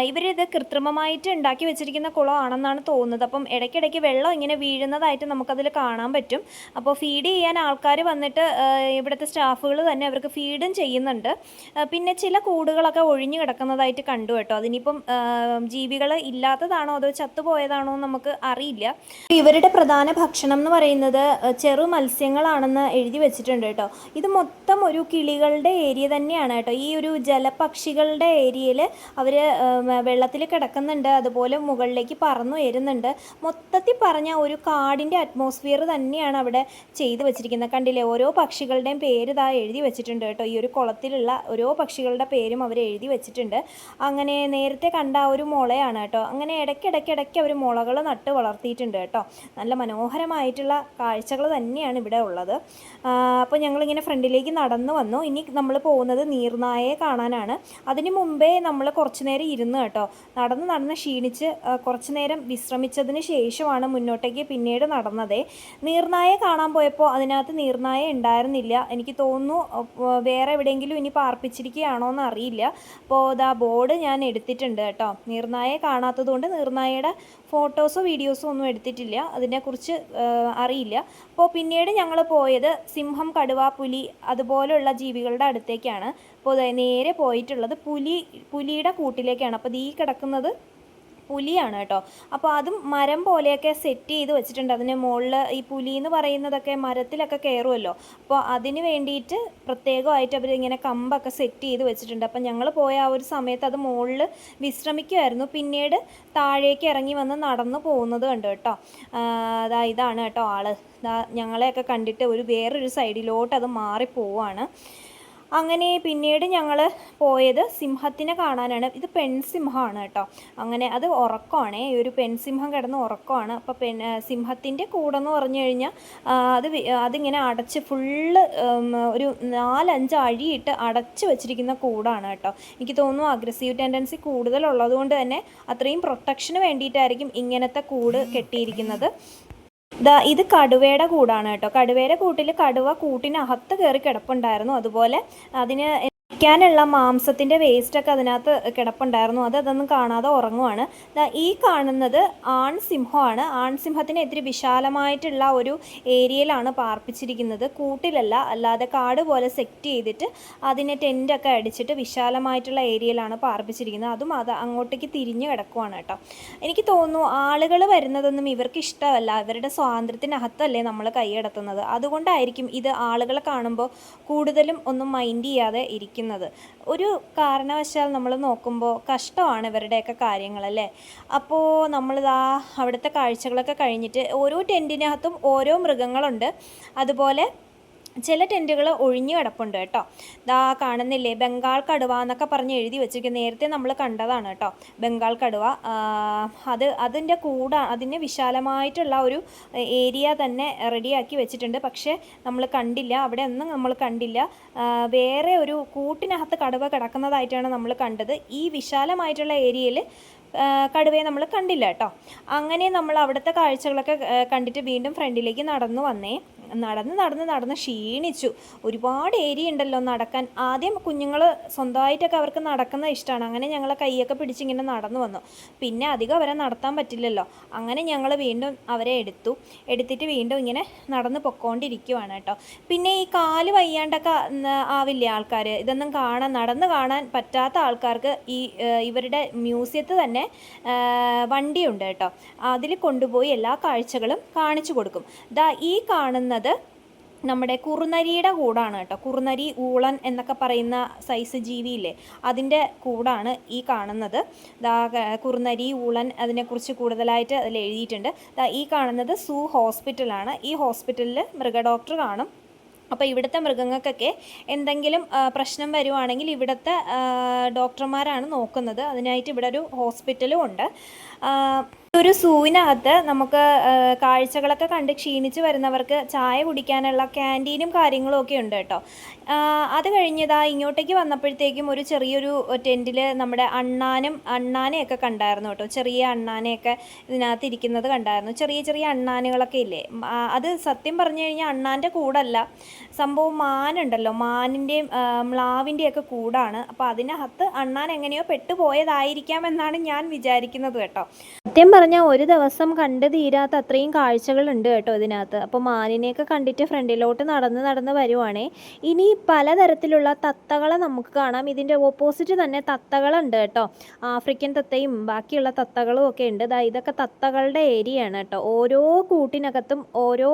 ഇവരിത് കൃത്രിമമായിട്ട് ഉണ്ടാക്കി വെച്ചിരിക്കുന്ന കുളമാണെന്നാണ് തോന്നുന്നത്. അപ്പം ഇടയ്ക്കിടയ്ക്ക് വെള്ളം ഇങ്ങനെ വീഴുന്നതായിട്ട് നമുക്കതിൽ കാണാൻ പറ്റും. അപ്പോൾ ഫീഡ് ചെയ്യാൻ ആൾക്കാർ വന്നിട്ട് ഇവിടുത്തെ സ്റ്റാഫുകൾ തന്നെ അവർക്ക് ഫീഡും ചെയ്യുന്നുണ്ട്. പിന്നെ ചില കൂടുകളൊക്കെ ഒഴിഞ്ഞു കിടക്കുന്നതായിട്ട് കണ്ടു കേട്ടോ. അതിനിപ്പം ജീവികൾ ഇല്ലാത്തതാണോ അതോ ചത്തുപോയതാണോ നമുക്ക് അറിയില്ല. ഇവരുടെ പ്രധാന ഭക്ഷണം എന്ന് പറയുന്നത് ചെറു മത്സ്യങ്ങളാണെന്ന് എഴുതി വെച്ചിട്ടുണ്ട് കേട്ടോ. ഇത് മൊത്തം ഒരു കിളികളുടെ ഏരിയ തന്നെയാണ് കേട്ടോ. ഈ ഒരു ജലപക്ഷികളുടെ ഏരിയയിൽ അവർ വെള്ളത്തിൽ കിടക്കുന്നുണ്ട് അതുപോലെ മുകളിലേക്ക് പറന്നു വരുന്നുണ്ട്. മൊത്തത്തിൽ പറഞ്ഞ ഒരു കാടിന്റെ അറ്റ്മോസ്ഫിയർ തന്നെയാണ് അവിടെ ചെയ്തു വെച്ചിരിക്കുന്നത്. കണ്ടില്ലേ? ഓരോ പക്ഷികളുടെയും പേര് ഇതാ എഴുതി വെച്ചിട്ടുണ്ട് കേട്ടോ. ഈ ഒരു കുളത്തിലുള്ള ഓരോ പക്ഷികളുടെ പേരും അവർ എഴുതി വെച്ചിട്ടുണ്ട്. അങ്ങനെ നേരത്തെ കണ്ട ആ ഒരു മുളയാണ് കേട്ടോ. അങ്ങനെ ഇടയ്ക്കിടയ്ക്ക് ഇടയ്ക്ക് അവർ മുളകൾ നട്ട് വളർത്തിയിട്ടുണ്ട് കേട്ടോ. നല്ല മനോഹരമായിട്ടുള്ള കാഴ്ചകൾ തന്നെയാണ് ഇവിടെ ഉള്ളത്. അപ്പോൾ ഞങ്ങളിങ്ങനെ ഫ്രണ്ടിലേക്ക് നടന്നു വന്നു. ഇനി നമ്മൾ പോകുന്നത് നീർനായയെ കാണാനാണ്. അതിന് മുമ്പേ നമ്മൾ കുറച്ച് നേരം ഇരുന്ന് കേട്ടോ. നടന്ന് നടന്ന് ക്ഷീണിച്ച് കുറച്ച് നേരം വിശ്രമിച്ചതിന് ശേഷമാണ് മുന്നോട്ടേക്ക് പിന്നീട് നടന്നതേ. നീർനായെ കാണാൻ പോയപ്പോൾ അതിനകത്ത് നീർനായ ഉണ്ടായിരുന്നില്ല. എനിക്ക് തോന്നുന്നു വേറെ എവിടെയെങ്കിലും ഇനി പാർപ്പിച്ചിരിക്കുകയാണോ എന്ന് അറിയില്ല. അപ്പോൾ ഇതാ ബോർഡ് ഞാൻ എടുത്തിട്ടുണ്ട് കേട്ടോ. നീർനായയെ കാണാത്തതുകൊണ്ട് നീർനായയുടെ ഫോട്ടോസോ വീഡിയോസോ ഒന്നും എടുത്തിട്ടില്ല. അതിനെക്കുറിച്ച് അറിയില്ല. അപ്പോൾ പിന്നീട് ഞങ്ങൾ പോയത് സിംഹം കടുവ പുലി അതുപോലുള്ള ജീവികളുടെ അടുത്തേക്കാണ്. അപ്പോൾ നേരെ പോയിട്ടുള്ളത് പുലി പുലിയുടെ കൂട്ടിലേക്കാണ്. അപ്പോൾ ഈ കിടക്കുന്നത് പുലിയാണ് കേട്ടോ. അപ്പോൾ അതും മരം പോലെയൊക്കെ സെറ്റ് ചെയ്ത് വെച്ചിട്ടുണ്ട്. അതിന് മുകളിൽ ഈ പുലി എന്ന് പറയുന്നതൊക്കെ മരത്തിലൊക്കെ കയറുമല്ലോ അപ്പോൾ അതിന് വേണ്ടിയിട്ട് പ്രത്യേകമായിട്ട് അവർ ഇങ്ങനെ കമ്പൊക്കെ സെറ്റ് ചെയ്ത് വെച്ചിട്ടുണ്ട്. അപ്പോൾ ഞങ്ങൾ പോയ ആ ഒരു സമയത്ത് അത് മുകളിൽ വിശ്രമിക്കുമായിരുന്നു പിന്നീട് താഴേക്ക് ഇറങ്ങി വന്ന് നടന്നു പോകുന്നത് കണ്ടു കേട്ടോ. അതാ ഇതാണ് കേട്ടോ ആൾ. ഞങ്ങളെയൊക്കെ കണ്ടിട്ട് ഒരു വേറൊരു സൈഡിലോട്ട് അത് മാറി പോവാണ് അങ്ങനെ പിന്നീട് ഞങ്ങൾ പോയത് സിംഹത്തിനെ കാണാനാണ്. ഇത് പെൺസിംഹമാണ് കേട്ടോ. അങ്ങനെ അത് ഉറക്കമാണേ. ഈ ഒരു പെൺസിംഹം കിടന്ന് ഉറക്കമാണ്. അപ്പോൾ പെൺ സിംഹത്തിന്റെ കൂടെന്ന് പറഞ്ഞു കഴിഞ്ഞാൽ അത് അതിങ്ങനെ അടച്ച് ഫുള്ള് ഒരു നാലഞ്ച് അഴിയിട്ട് അടച്ച് വെച്ചിരിക്കുന്ന കൂടാണ് കേട്ടോ. എനിക്ക് തോന്നുന്നു അഗ്രസീവ് ടെൻഡൻസി കൂടുതലുള്ളതുകൊണ്ട് തന്നെ അത്രയും പ്രൊട്ടക്ഷന് വേണ്ടിയിട്ടായിരിക്കും ഇങ്ങനത്തെ കൂട് കെട്ടിയിരിക്കുന്നത്. ദാ ഇത് കടുവയുടെ കൂടാണ് കേട്ടോ. കടുവയുടെ കൂട്ടിൽ കടുവ കൂട്ടിനകത്ത് കയറി കിടപ്പുണ്ടായിരുന്നു. അതുപോലെ അതിന് ക്കാനുള്ള മാംസത്തിന്റെ വേസ്റ്റൊക്കെ അതിനകത്ത് കിടപ്പുണ്ടായിരുന്നു. അത് അതൊന്നും കാണാതെ ഉറങ്ങുവാണ്. ഈ കാണുന്നത് ആൺ സിംഹമാണ് ആൺ സിംഹത്തിന് ഇത്തിരി വിശാലമായിട്ടുള്ള ഒരു ഏരിയയിലാണ് പാർപ്പിച്ചിരിക്കുന്നത്. കൂട്ടിലല്ല അല്ലാതെ കാട് പോലെ സെറ്റ് ചെയ്തിട്ട് അതിനെ ടെന്റൊക്കെ അടിച്ചിട്ട് വിശാലമായിട്ടുള്ള ഏരിയയിലാണ് പാർപ്പിച്ചിരിക്കുന്നത്. അതും അത് അങ്ങോട്ടേക്ക് തിരിഞ്ഞു കിടക്കുവാണ് കേട്ടോ. എനിക്ക് തോന്നുന്നു ആളുകൾ വരുന്നതൊന്നും ഇവർക്ക് ഇഷ്ടമല്ല. ഇവരുടെ സ്വാതന്ത്ര്യത്തിനകത്തല്ലേ നമ്മൾ കൈയടത്തുന്നത് അതുകൊണ്ടായിരിക്കും ഇത് ആളുകളെ കാണുമ്പോൾ കൂടുതലും ഒന്നും മൈൻഡ് ചെയ്യാതെ ഇരിക്കുന്നത്. ഒരു കാരണവശാൽ നമ്മൾ നോക്കുമ്പോൾ കഷ്ടമാണ് ഇവരുടെയൊക്കെ കാര്യങ്ങളല്ലേ അപ്പോൾ നമ്മളിതാ അവിടുത്തെ കാഴ്ചകളൊക്കെ കഴിഞ്ഞിട്ട് ഓരോ ടെന്റിനകത്തും ഓരോ മൃഗങ്ങളുണ്ട്. അതുപോലെ ചില ടെന്റുകൾ ഒഴിഞ്ഞു കിടപ്പുണ്ട് കേട്ടോ. ദാ കാണുന്നില്ലേ ബംഗാൾ കടുവ എന്നൊക്കെ പറഞ്ഞ് എഴുതി വെച്ചിരിക്കും നേരത്തെ നമ്മൾ കണ്ടതാണ് കേട്ടോ ബംഗാൾ കടുവ. അത് അതിന്റെ കൂടെ അതിന് വിശാലമായിട്ടുള്ള ഒരു ഏരിയ തന്നെ റെഡിയാക്കി വെച്ചിട്ടുണ്ട്. പക്ഷേ നമ്മൾ കണ്ടില്ല അവിടെ ഒന്നും നമ്മൾ കണ്ടില്ല. വേറെ ഒരു കൂട്ടിനകത്ത് കടുവ കിടക്കുന്നതായിട്ടാണ് നമ്മൾ കണ്ടത്. ഈ വിശാലമായിട്ടുള്ള ഏരിയയിൽ കടുവയെ നമ്മൾ കണ്ടില്ല കേട്ടോ. അങ്ങനെ നമ്മൾ അവിടുത്തെ കാഴ്ചകളൊക്കെ കണ്ടിട്ട് വീണ്ടും ഫ്രണ്ടിലേക്ക് നടന്നു വന്നേ. നടന്ന് നടന്ന് നടന്ന് ക്ഷീണിച്ചു. ഒരുപാട് ഏരിയ ഉണ്ടല്ലോ നടക്കാൻ. ആദ്യം കുഞ്ഞുങ്ങൾ സ്വന്തമായിട്ടൊക്കെ അവർക്ക് നടക്കുന്ന ഇഷ്ടമാണ് അങ്ങനെ ഞങ്ങളെ കൈയൊക്കെ പിടിച്ചിങ്ങനെ നടന്നു വന്നു. പിന്നെ അധികം അവരെ നടത്താൻ പറ്റില്ലല്ലോ. അങ്ങനെ ഞങ്ങൾ വീണ്ടും അവരെ എടുത്തു. എടുത്തിട്ട് വീണ്ടും ഇങ്ങനെ നടന്ന് പൊക്കോണ്ടിരിക്കുവാണ് കേട്ടോ. പിന്നെ ഈ കാൽ വയ്യാണ്ടൊക്കെ ആവില്ല ആൾക്കാർ ഇതൊന്നും കാണാൻ നടന്ന് കാണാൻ പറ്റാത്ത ആൾക്കാർക്ക് ഈ ഇവരുടെ മ്യൂസിയത്തിൽ തന്നെ വണ്ടിയുണ്ട് കേട്ടോ. അതിൽ കൊണ്ടുപോയി എല്ലാ കാഴ്ചകളും കാണിച്ചു കൊടുക്കും. ദാ ഈ കാണുന്നത് നമ്മുടെ കുറുനരിയുടെ കൂടാണ് കേട്ടോ. കുറുനരി ഊളൻ എന്നൊക്കെ പറയുന്ന സൈസ് ജീവിയില്ലേ അതിന്റെ കൂടാണ് ഈ കാണുന്നത്. ദാ കുറുനരി ഊളൻ അതിനെക്കുറിച്ച് കൂടുതലായിട്ട് അതിൽ എഴുതിയിട്ടുണ്ട്. ദാ ഈ കാണുന്നത് സൂ ഹോസ്പിറ്റലാണ് ഈ ഹോസ്പിറ്റലിൽ മൃഗ ഡോക്ടർ കാണും. അപ്പോൾ ഇവിടുത്തെ മൃഗങ്ങൾക്കൊക്കെ എന്തെങ്കിലും പ്രശ്നം വരുവാണെങ്കിൽ ഇവിടുത്തെ ഡോക്ടർമാരാണ് നോക്കുന്നത്. അതിനായിട്ട് ഇവിടെ ഒരു ഹോസ്പിറ്റലും ഉണ്ട്. ഒരു സൂവിനകത്ത് നമുക്ക് കാഴ്ചകളൊക്കെ കണ്ട് ക്ഷീണിച്ച് വരുന്നവർക്ക് ചായ കുടിക്കാനുള്ള ക്യാന്റീനും കാര്യങ്ങളും ഒക്കെ ഉണ്ട് കേട്ടോ. അത് കഴിഞ്ഞതാ ഇങ്ങോട്ടേക്ക് വന്നപ്പോഴത്തേക്കും ഒരു ചെറിയൊരു ടെന്റിൽ നമ്മുടെ അണ്ണാനും അണ്ണാനെയൊക്കെ കണ്ടായിരുന്നു കേട്ടോ. ചെറിയ അണ്ണാനെയൊക്കെ ഇതിനകത്ത് ഇരിക്കുന്നത് കണ്ടായിരുന്നു. ചെറിയ ചെറിയ അണ്ണാനുകളൊക്കെ ഇല്ലേ? അത് സത്യം പറഞ്ഞു കഴിഞ്ഞാൽ അണ്ണാന്റെ കൂടല്ല. സംഭവം മാനുണ്ടല്ലോ. മാനിന്റെയും മ്ലാവിന്റെയും ഒക്കെ കൂടാണ്. അപ്പോൾ അതിനകത്ത് അണ്ണാൻ എങ്ങനെയോ പെട്ടുപോയതായിരിക്കാം എന്നാണ് ഞാൻ വിചാരിക്കുന്നത് കേട്ടോ. സത്യം പറഞ്ഞാൽ ഒരു ദിവസം കണ്ട് തീരാത്ത അത്രയും കാഴ്ചകളുണ്ട് കേട്ടോ ഇതിനകത്ത്. അപ്പോൾ മാനിനെയൊക്കെ കണ്ടിട്ട് ഫ്രണ്ടിലോട്ട് നടന്ന് നടന്ന് വരുവാണേ. ഇനി പലതരത്തിലുള്ള തത്തകളെ നമുക്ക് കാണാം. ഇതിന്റെ ഓപ്പോസിറ്റ് തന്നെ തത്തകളുണ്ട് കേട്ടോ. ആഫ്രിക്കൻ തത്തയും ബാക്കിയുള്ള തത്തകളും ഒക്കെ ഉണ്ട്. ദാ ഇതൊക്കെ തത്തകളുടെ ഏരിയയാണ് കേട്ടോ. ഓരോ കൂട്ടിനകത്തും ഓരോ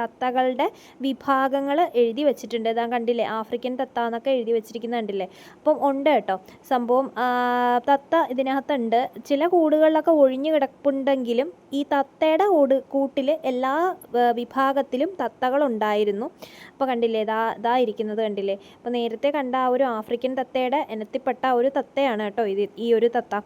തത്തകളുടെ വിഭാഗങ്ങൾ എഴുതി വെച്ചിട്ടുണ്ട്. ഇതാ കണ്ടില്ലേ? ആഫ്രിക്കൻ തത്ത എന്നൊക്കെ എഴുതി വെച്ചിരിക്കുന്ന കണ്ടില്ലേ? അപ്പം ഉണ്ട് കേട്ടോ. സംഭവം തത്ത ഇതിനകത്തുണ്ട്. ചില കൂടുകളിലൊക്കെ ഒഴിഞ്ഞു കിടപ്പുണ്ടെങ്കിലും ഈ തത്തയുടെ കൂട് കൂട്ടിൽ എല്ലാ വിഭാഗത്തിലും തത്തകളുണ്ടായിരുന്നു. അപ്പോൾ കണ്ടില്ലേ ഇതാ ഇതാ ഇരിക്കുന്നത് കണ്ടില്ലേ? അപ്പോൾ നേരത്തെ കണ്ട ആ ഒരു ആഫ്രിക്കൻ തത്തയുടെ ഇനത്തിൽപ്പെട്ട ഒരു തത്തയാണ് കേട്ടോ ഇത് ഈ ഒരു തത്ത.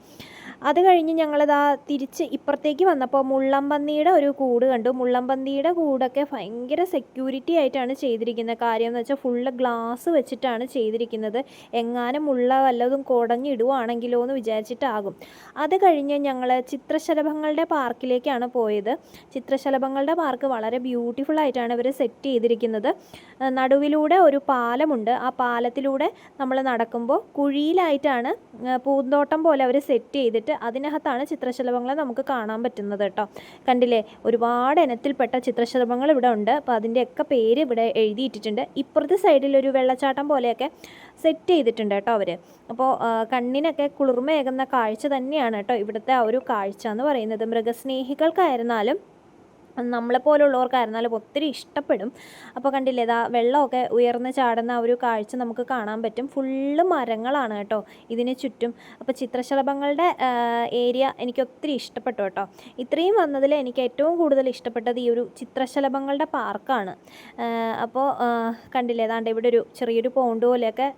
അത് കഴിഞ്ഞ് ഞങ്ങളിതാ തിരിച്ച് ഇപ്പുറത്തേക്ക് വന്നപ്പോൾ മുള്ളംപന്നിയുടെ ഒരു കൂട് കണ്ടു. മുള്ളംപന്നിയുടെ കൂടൊക്കെ ഭയങ്കര സെക്യൂരിറ്റി ആയിട്ടാണ് ചെയ്തിരിക്കുന്നത്. കാര്യം എന്ന് വെച്ചാൽ ഫുള്ള് ഗ്ലാസ് വെച്ചിട്ടാണ് ചെയ്തിരിക്കുന്നത്. എങ്ങാനും മുള്ള വല്ലതും കുടഞ്ഞിടുവാണെങ്കിലോ എന്ന് വിചാരിച്ചിട്ടാകും. അത് കഴിഞ്ഞ് ഞങ്ങൾ ചിത്ര ചിത്രശലഭങ്ങളുടെ പാർക്കിലേക്കാണ് പോയത്. ചിത്രശലഭങ്ങളുടെ പാർക്ക് വളരെ ബ്യൂട്ടിഫുൾ ആയിട്ടാണ് ഇവർ സെറ്റ് ചെയ്തിരിക്കുന്നത്. നടുവിലൂടെ ഒരു പാലമുണ്ട്. ആ പാലത്തിലൂടെ നമ്മൾ നടക്കുമ്പോൾ കുഴിയിലായിട്ടാണ് പൂന്തോട്ടം പോലെ അവർ സെറ്റ് ചെയ്തിട്ട് അതിനകത്താണ് ചിത്രശലഭങ്ങളെ നമുക്ക് കാണാൻ പറ്റുന്നത് കേട്ടോ. കണ്ടില്ലേ? ഒരുപാട് ഇനത്തിൽപ്പെട്ട ചിത്രശലഭങ്ങൾ ഇവിടെ ഉണ്ട്. അപ്പോൾ അതിന്റെയൊക്കെ പേര് ഇവിടെ എഴുതിയിട്ടിട്ടുണ്ട്. ഇപ്പുറത്തെ സൈഡിൽ ഒരു വെള്ളച്ചാട്ടം പോലെയൊക്കെ സെറ്റ് ചെയ്തിട്ടുണ്ട് കേട്ടോ അവർ അപ്പോൾ കണ്ണിനൊക്കെ കുളിർമയേകുന്ന കാഴ്ച തന്നെയാണ് കേട്ടോ ഇവിടുത്തെ ആ ഒരു കാഴ്ച എന്ന് പറയുന്നത്. മൃഗസ്നേഹികൾക്കായിരുന്നാലും നമ്മളെപ്പോലുള്ളവർക്കായിരുന്നാലും ഒത്തിരി ഇഷ്ടപ്പെടും. അപ്പോൾ കണ്ടില്ലേ ഇതാ വെള്ളമൊക്കെ ഉയർന്ന് ചാടുന്ന ആ ഒരു കാഴ്ച നമുക്ക് കാണാൻ പറ്റും. ഫുള്ള് മരങ്ങളാണ് കേട്ടോ ഇതിന് ചുറ്റും. അപ്പോൾ ചിത്രശലഭങ്ങളുടെ ഏരിയ എനിക്ക് ഒത്തിരി ഇഷ്ടപ്പെട്ടു കേട്ടോ. ഇത്രയും വന്നതിൽ എനിക്ക് ഏറ്റവും കൂടുതൽ ഇഷ്ടപ്പെട്ടത് ഈ ഒരു ചിത്രശലഭങ്ങളുടെ പാർക്കാണ്. അപ്പോൾ കണ്ടില്ലേ ഏതാണ്ട് ഇവിടെ ഒരു ചെറിയൊരു പോണ്ട് പോലെയൊക്കെ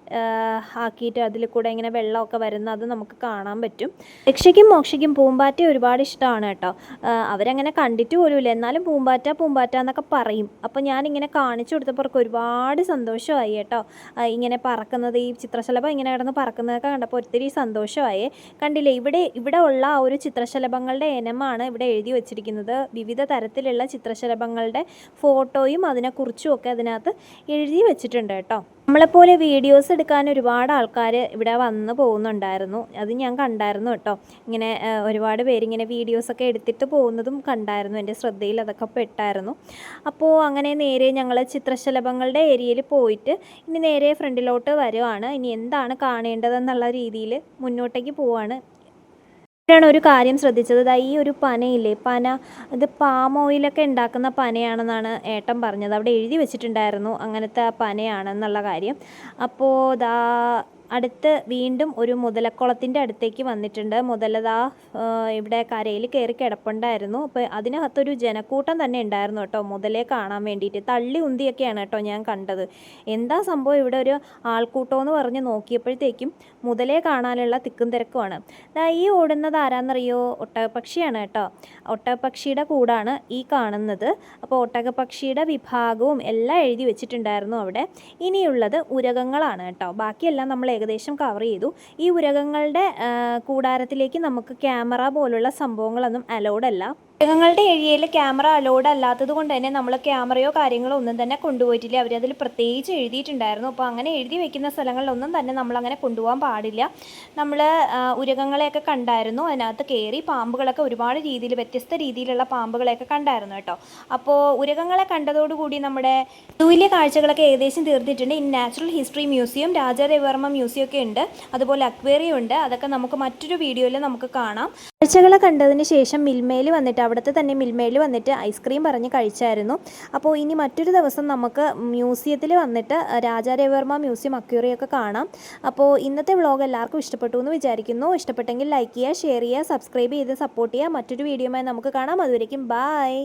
ആക്കിയിട്ട് അതിൽ കൂടെ ഇങ്ങനെ വെള്ളമൊക്കെ വരുന്ന അത് നമുക്ക് കാണാൻ പറ്റും. രക്ഷയ്ക്കും മോക്ഷയ്ക്കും പൂമ്പാറ്റ ഒരുപാട് ഇഷ്ടമാണ് കേട്ടോ. അവരങ്ങനെ കണ്ടിട്ട് പോലുമില്ല. എന്നാലും പൂമ്പാറ്റ പൂമ്പാറ്റ എന്നൊക്കെ പറയും. അപ്പോൾ ഞാനിങ്ങനെ കാണിച്ചു കൊടുത്തപ്പോൾ ഒരുപാട് സന്തോഷമായി കേട്ടോ. ഇങ്ങനെ പറക്കുന്നത് ഈ ചിത്രശലഭം ഇങ്ങനെ കിടന്ന് പറക്കുന്നതൊക്കെ കണ്ടപ്പോൾ ഒത്തിരി സന്തോഷമായി. കണ്ടില്ലേ ഇവിടെ ഇവിടെ ഉള്ള ആ ഒരു ചിത്രശലഭങ്ങളുടെ ഇനമാണ് ഇവിടെ എഴുതി വെച്ചിരിക്കുന്നത്. വിവിധ തരത്തിലുള്ള ചിത്രശലഭങ്ങളുടെ ഫോട്ടോയും അതിനെക്കുറിച്ചും ഒക്കെ അതിനകത്ത് എഴുതി വെച്ചിട്ടുണ്ട് കേട്ടോ. നമ്മളെപ്പോലെ വീഡിയോസ് എടുക്കാൻ ഒരുപാട് ആൾക്കാർ ഇവിടെ വന്ന് പോകുന്നുണ്ടായിരുന്നു. അത് ഞാൻ കണ്ടായിരുന്നു കേട്ടോ. ഇങ്ങനെ ഒരുപാട് പേരിങ്ങനെ വീഡിയോസൊക്കെ എടുത്തിട്ട് പോകുന്നതും കണ്ടായിരുന്നു. എന്റെ ശ്രദ്ധയിൽ അതൊക്കെ പെട്ടായിരുന്നു. അപ്പോൾ അങ്ങനെ നേരെ ഞങ്ങൾ ചിത്രശലഭങ്ങളുടെ ഏരിയയിൽ പോയിട്ട് ഇനി നേരെ ഫ്രണ്ടിലോട്ട് വരുവാണ്. ഇനി എന്താണ് കാണേണ്ടതെന്നുള്ള രീതിയിൽ മുന്നോട്ടേക്ക് പോവാണ്. ഇവിടെയാണ് ഒരു കാര്യം ശ്രദ്ധിച്ചത്. ദാ ഈ ഒരു പനയില്ലേ പന ഇത് പാം ഓയിലൊക്കെ ഉണ്ടാക്കുന്ന പനയാണെന്നാണ് ഏട്ടൻ പറഞ്ഞത്. അവിടെ എഴുതി വെച്ചിട്ടുണ്ടായിരുന്നു അങ്ങനത്തെ പനയാണെന്നുള്ള കാര്യം. അപ്പോൾ ദാ അടുത്ത് വീണ്ടും ഒരു മുതലക്കുളത്തിന്റെ അടുത്തേക്ക് വന്നിട്ടുണ്ട്. മുതലതാ ഇവിടെ കരയിൽ കയറി കിടപ്പുണ്ടായിരുന്നു. അപ്പോൾ അതിനകത്തൊരു ജനക്കൂട്ടം തന്നെ ഉണ്ടായിരുന്നു കേട്ടോ. മുതലേ കാണാൻ വേണ്ടിയിട്ട്. തള്ളി ഉന്തിയൊക്കെയാണ് കേട്ടോ ഞാൻ കണ്ടത്. എന്താ സംഭവം? ഇവിടെ ഒരു ആൾക്കൂട്ടം എന്ന് പറഞ്ഞ് നോക്കിയപ്പോഴത്തേക്കും മുതലേ കാണാനുള്ള തിക്കും തിരക്കുമാണ്. ഈ ഓടുന്നത് ആരാന്നറിയോ? ഒട്ടകപ്പക്ഷിയാണ് കേട്ടോ. ഒട്ടകപ്പക്ഷിയുടെ കൂടാണ് ഈ കാണുന്നത്. അപ്പോൾ ഒട്ടകപ്പക്ഷിയുടെ വിഭാഗവും എല്ലാം എഴുതി വെച്ചിട്ടുണ്ടായിരുന്നു അവിടെ. ഇനിയുള്ളത് ഉരകങ്ങളാണ് കേട്ടോ. ബാക്കിയെല്ലാം നമ്മൾ ഏകദേശം കവർ ചെയ്തു. ഈ ഉരകങ്ങളുടെ കൂടാരത്തിലേക്ക് നമുക്ക് ക്യാമറ പോലുള്ള സംഭവങ്ങളൊന്നും അലൗഡ് അല്ല. മൃഗങ്ങളുടെ ഏരിയയിൽ ക്യാമറ അലോഡ് അല്ലാത്തത് കൊണ്ട് തന്നെ നമ്മൾ ക്യാമറയോ കാര്യങ്ങളോ ഒന്നും തന്നെ കൊണ്ടുപോയിട്ടില്ല. അവർ അതിൽ പ്രത്യേകിച്ച് എഴുതിയിട്ടുണ്ടായിരുന്നു. അപ്പോൾ അങ്ങനെ എഴുതി വെക്കുന്ന സ്ഥലങ്ങളിലൊന്നും തന്നെ നമ്മൾ അങ്ങനെ കൊണ്ടുപോകാൻ പാടില്ല. നമ്മൾ ഉരകങ്ങളെയൊക്കെ കണ്ടായിരുന്നു. അതിനകത്ത് കയറി പാമ്പുകളൊക്കെ ഒരുപാട് രീതിയിൽ വ്യത്യസ്ത രീതിയിലുള്ള പാമ്പുകളെയൊക്കെ കണ്ടായിരുന്നു കേട്ടോ. അപ്പോൾ ഉരകങ്ങളെ കണ്ടതോടുകൂടി നമ്മുടെ സൂവിലെ കാഴ്ചകളൊക്കെ ഏകദേശം തീർന്നിട്ടുണ്ട്. In natural history museum Raja Ravi Varma museum ഒക്കെ ഉണ്ട്. അതുപോലെ അക്വേറിയം ഉണ്ട്. അതൊക്കെ നമുക്ക് മറ്റൊരു വീഡിയോയിൽ നമുക്ക് കാണാം. കാഴ്ചകളെ കണ്ടതിന് ശേഷം മിൽമയിൽ വന്നിട്ട് അവിടുത്തെ തന്നെ മിൽമയിൽ വന്നിട്ട് ഐസ്ക്രീം പറഞ്ഞ് കഴിച്ചായിരുന്നു. അപ്പോൾ ഇനി മറ്റൊരു ദിവസം നമുക്ക് മ്യൂസിയത്തിൽ വന്നിട്ട് രാജാരവിവർമ്മ മ്യൂസിയം അക്യൂറിയൊക്കെ കാണാം. അപ്പോൾ ഇന്നത്തെ വ്ളോഗ് എല്ലാവർക്കും ഇഷ്ടപ്പെട്ടു എന്ന് വിചാരിക്കുന്നു. ഇഷ്ടപ്പെട്ടെങ്കിൽ ലൈക്ക് ചെയ്യുക ഷെയർ ചെയ്യുക സബ്സ്ക്രൈബ് ചെയ്ത് സപ്പോർട്ട് ചെയ്യുക. മറ്റൊരു വീഡിയോയുമായി നമുക്ക് കാണാം. അതുവരേക്കും ബായ്